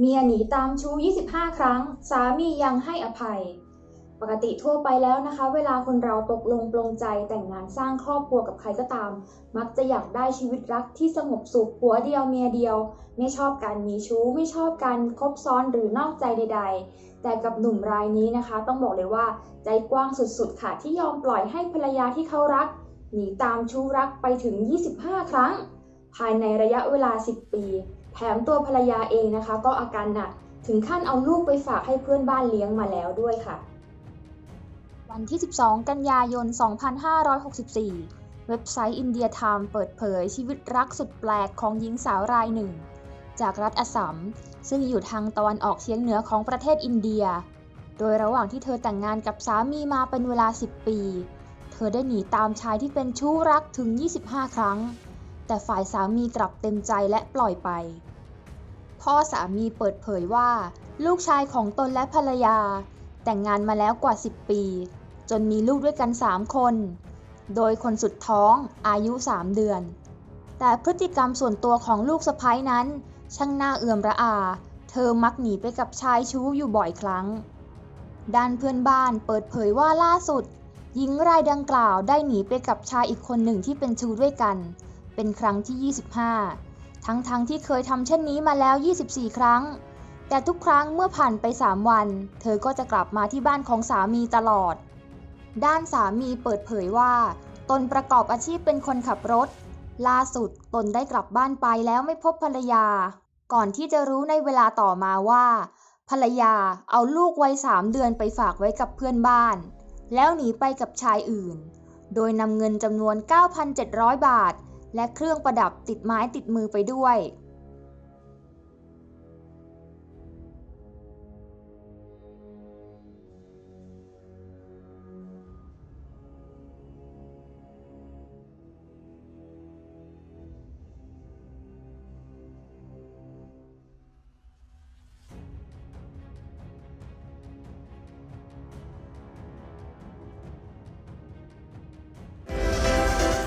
เมียหนีตามชู้ 25 ครั้ง สามียังให้อภัย ปกติทั่วไปแล้วนะคะ เวลาคนเราตกลงปลงใจแต่งงานสร้างครอบครัวกับใครก็ตาม มักจะอยากได้ชีวิตรักที่สงบสุขผัวเดียวเมียเดียว ไม่ชอบการมีชู้ ไม่ชอบการคบซ้อนหรือนอกใจใด ๆ แต่กับหนุ่มรายนี้นะคะ ต้องบอกเลยว่าใจกว้างสุดๆ ค่ะ ที่ยอมปล่อยให้ภรรยาที่เขารักหนีตามชู้รักไปถึง 25 ครั้ง ภายในระยะเวลา 10 ปี แถมตัวภรรยาเองนะคะ ก็อาการหนักถึงขั้นเอาลูกไปฝากให้เพื่อนบ้านเลี้ยงมาแล้วด้วยค่ะ วันที่ 12 กันยายน 2564 เว็บไซต์ India Time เปิดเผยชีวิตรักสุดแปลกของหญิงสาวรายหนึ่ง จากรัฐอัสสัมซึ่งอยู่ทางตะวันออกเฉียงเหนือของประเทศอินเดีย โดยระหว่างที่เธอแต่งงานกับสามีมาเป็นเวลา 10 ปี เธอได้หนีตามชายที่เป็นชู้รักถึง 25 ครั้ง แต่ฝ่ายสามีกลับเต็มใจและปล่อยไป พ่อสามีเปิดเผยว่า ลูกชายของตนและภรรยา แต่งงานมาแล้วกว่า 10 ปี จนมีลูกด้วยกัน 3 คน โดยคนสุดท้องอายุ 3 เดือน แต่พฤติกรรมส่วนตัวของลูกสะพ้ยนั้น ช่างน่าเอื่อมระอา เธอมักหนีไปกับชายชู้อยู่บ่อยครั้ง ด้านเพื่อนบ้านเปิดเผยว่าล่าสุด หญิงรายดังกล่าวได้หนีไปกับชายอีกคนหนึ่งที่เป็นชู้ด้วยกัน เป็นครั้งที่ 25 ทั้งๆทที่เคยทำเช่นนี้มาแล้ว 24 ครั้ง แต่ทุกครั้งเมื่อผ่านไป 3 วัน เธอก็จะกลับมาที่บ้านของสามีตลอด ด้านสามีเปิดเผยว่า ตนประกอบอาชีพเป็นคนขับรถ ล่าสุดตนได้กลับบ้านไปแล้วไม่พบภรรยา ก่อนที่จะรู้ในเวลาต่อมาว่า ภรรยาเอาลูกวัยสามเดือนไปฝากไว้กับเพื่อนบ้าน แล้วหนีไปกับชายอื่น โดยนำเงินจำนวน 9,700 บาท และเครื่องประดับติดไม้ติดมือไปด้วย